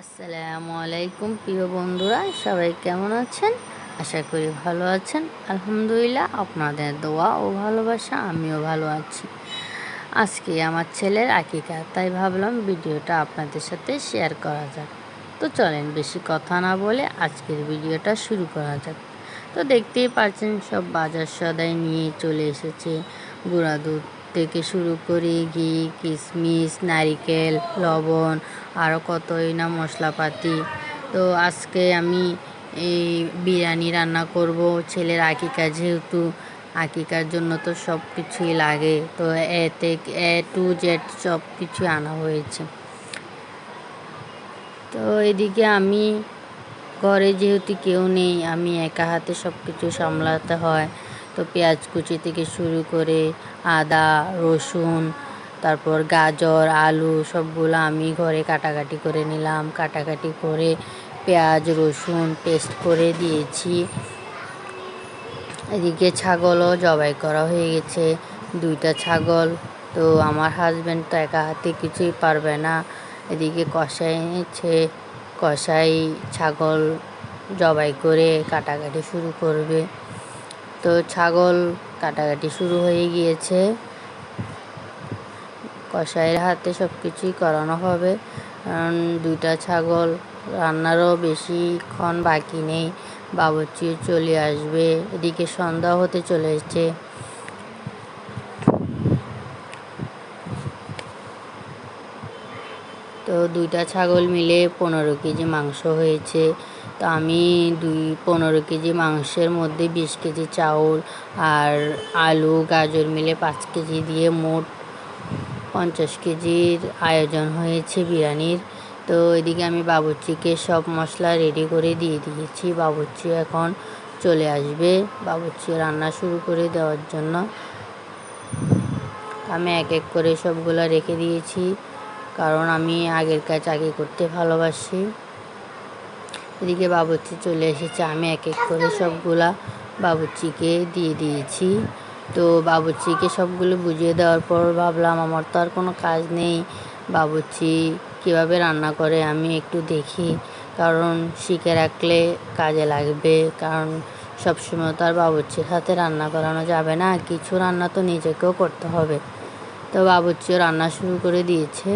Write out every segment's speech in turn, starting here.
আসসালামু আলাইকুম, প্রিয় বন্ধুরা, সবাই কেমন আছেন? আশা করি ভালো আছেন। আলহামদুলিল্লাহ, আপনাদের দোয়া ও ভালোবাসা, আমিও ভালো আছি। আজকে আমার ছেলের আকিকা, তাই ভাবলাম ভিডিওটা আপনাদের সাথে শেয়ার করা যাক। তো চলেন, বেশি কথা না বলে আজকের ভিডিওটা শুরু করা যাক। তো দেখতেই পাচ্ছেন, সব বাজার সদাই নিয়ে চলে এসেছে। গুঁড়া দুধ থেকে শুরু করে ঘি কিশমিশ নারিকেল, লবণ আরও কতই না মশলাপাতি। তো আজকে আমি এই বিরিয়ানি রান্না করব। ছেলের আকিকা যেহেতু, আকিকার জন্য তো সব কিছুই লাগে। তো এতে এ টু জেড সব কিছু আনা হয়েছে। তো এদিকে আমি, ঘরে যেহেতু কেউ নেই, আমি একা হাতে সব কিছু সামলাতে হয়। তো পেঁয়াজ কুচি থেকে শুরু করে আদা, রসুন, তারপর গাজর, আলু সবগুলো আমি ঘরে কাটাকাটি করে নিলাম। কাটাকাটি করে পেঁয়াজ, রসুন পেস্ট করে দিয়েছি। এদিকে ছাগলও জবাই করা হয়ে গেছে, দুইটা ছাগল। তো আমার হাজব্যান্ড তো একা হাতে কিছুই পারবে না। এদিকে কষাই এনেছে কষাই ছাগল জবাই করে কাটাকাটি শুরু করবে। তো ছাগল কাটাকাটি শুরু হয়ে গিয়েছে। কষাইয়ের হাতে সব কিছুই করানো হবে। কারণ দুইটা ছাগল রান্নারও বেশিক্ষণ বাকি নেই। বাবুর্চিও চলে আসবে। এদিকে সন্ধ্যা হতে চলে দুইটা ছাগল মিলে পনেরো কেজি মাংস হয়েছে। তো আমি দুই, পনেরো কেজি মাংসের মধ্যে বিশ কেজি চাউল আর আলু, গাজর মিলে পাঁচ কেজি দিয়ে মোট পঞ্চাশ কেজির আয়োজন হয়েছে বিরিয়ানির। তো এদিকে আমি বাবুর্চিকে সব মশলা রেডি করে দিয়ে দিয়েছি। বাবুর্চি এখন চলে আসবে। বাবুর্চি রান্না শুরু করে দেওয়ার জন্য। আমি এক এক করে সবগুলো রেখে দিয়েছি। কারণ আমি আগের কাজ আগে করতে ভালোবাসি। এদিকে বাবুর্চি চলে এসেছে, আমি এক এক করে সবগুলা বাবুচিকে দিয়ে দিয়েছি। তো বাবুচিকে সবগুলো বুঝিয়ে দেওয়ার পর ভাবলাম, আমার তো আর কোনো কাজ নেই বাবুচি কীভাবে রান্না করে আমি একটু দেখি। কারণ শিখে রাখলে কাজে লাগবে, কারণ সবসময় তো আর বাবুর্চির হাতে রান্না করানো যাবে না, কিছু রান্না তো নিজেকেও করতে হবে। তো বাবুচিও রান্না শুরু করে দিয়েছে।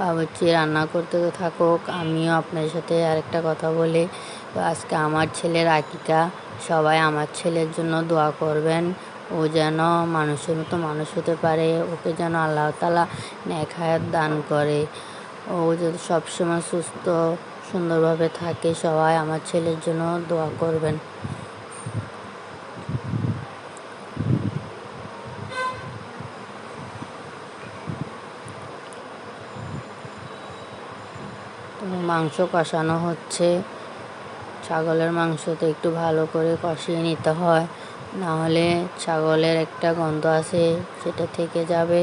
বাবুর্চি রান্না করতে তো থাকুক, আমিও আপনার সাথে আরেকটা কথা বলি। আজকে আমার ছেলের আকিকা সবাই আমার ছেলের জন্য দোয়া করবেন। ও যেন মানুষের মতো মানুষ হতে পারে, ওকে যেন আল্লাহ তালা ন্যাক হায়াত দান করে। ও যদি সবসময় সুস্থ, সুন্দরভাবে থাকে, সবাই আমার ছেলের জন্য দোয়া করবেন তো মাংস কষানো হচ্ছে। ছাগলের মাংসতে একটু ভালো করে কষিয়ে নিতে হয়। নাহলে ছাগলের একটা গন্ধ আছে সেটা থেকে যাবে।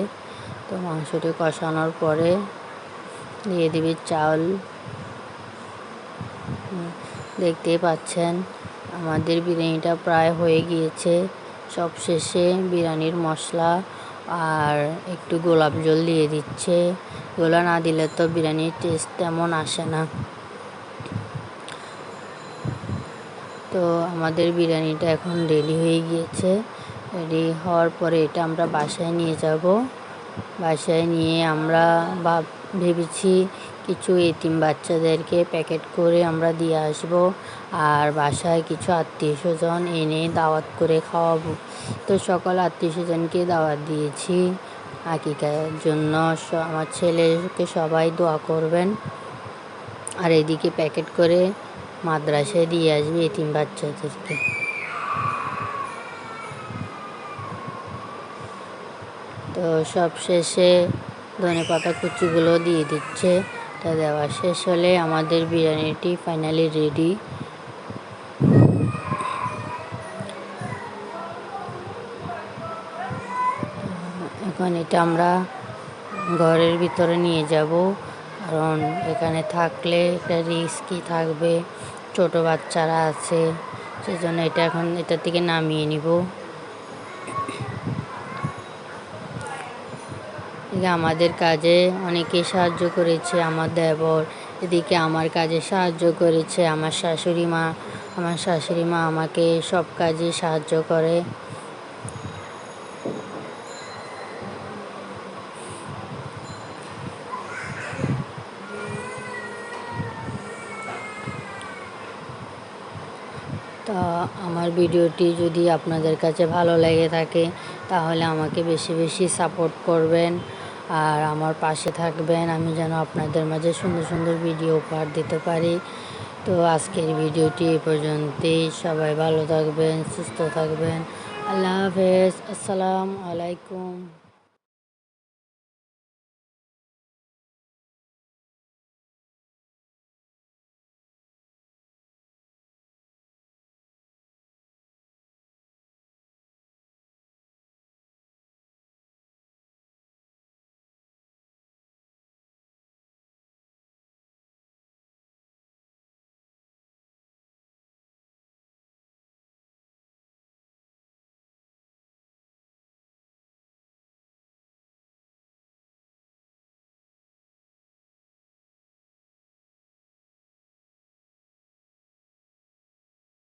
তো মাংসটি কষানোর পরে দিয়ে দিবি চাল। দেখতেই পাচ্ছেন, আমাদের বিরিয়ানিটা প্রায় হয়ে গিয়েছে। সব শেষে বিরিয়ানির মশলা আর একটু গোলাপ জল দিয়ে দিচ্ছে। এগুলো না দিলে তো বিরিয়ানির টেস্ট তেমন আসে না। তো আমাদের বিরিয়ানিটা এখন রেডি হয়ে গিয়েছে। রেডি হওয়ার পরে এটা আমরা বাসায় নিয়ে যাব। বাসায় নিয়ে আমরা ভাব, ভেবেছি কিছু এতিম বাচ্চাদেরকে প্যাকেট করে আমরা দিয়ে আসব আর বাসায় কিছু আত্মীয় স্বজন এনে দাওয়াত করে খাওয়াবো। তো সকল আত্মীয় স্বজনকে দাওয়াত দিয়েছি। আকিকার জন্য আমার ছেলেকে সবাই দোয়া করবেন। আর এদিকে প্যাকেট করে মাদ্রাসায় দিয়ে আসবে এতিম বাচ্চাদেরকে। তো সব শেষে ধনে পাতা কুচিগুলো দিয়ে দিচ্ছে। তা দেওয়া। শেষ হলে আমাদের বিরিয়ানিটি ফাইনালি রেডি এখন এটা আমরা ঘরের ভিতরে নিয়ে যাব। কারণ এখানে থাকলে একটা রিস্কই থাকবে। ছোট বাচ্চারা আছে, সেজন্য এটা এখন এটা থেকে নামিয়ে নিব। এদিকে আমাদের কাজে অনেকে সাহায্য করেছে, আমার দেবর। এদিকে আমার কাজে সাহায্য করেছে, আমার শাশুড়ি মা। আমার শাশুড়ি মা আমাকে সব কাজে সাহায্য করে। তা আমার ভিডিওটি যদি আপনাদের কাছে ভালো লেগে থাকে, তাহলে আমাকে বেশি বেশি সাপোর্ট করবেন। আর আমার পাশে থাকবেন, আমি যেন আপনাদের মাঝে সুন্দর সুন্দর ভিডিও উপহার দিতে পারি। তো আজকের ভিডিওটি এ পর্যন্তই। সবাই ভালো থাকবেন, সুস্থ থাকবেন। আল্লাহ হাফেজ। আসসালামু আলাইকুম।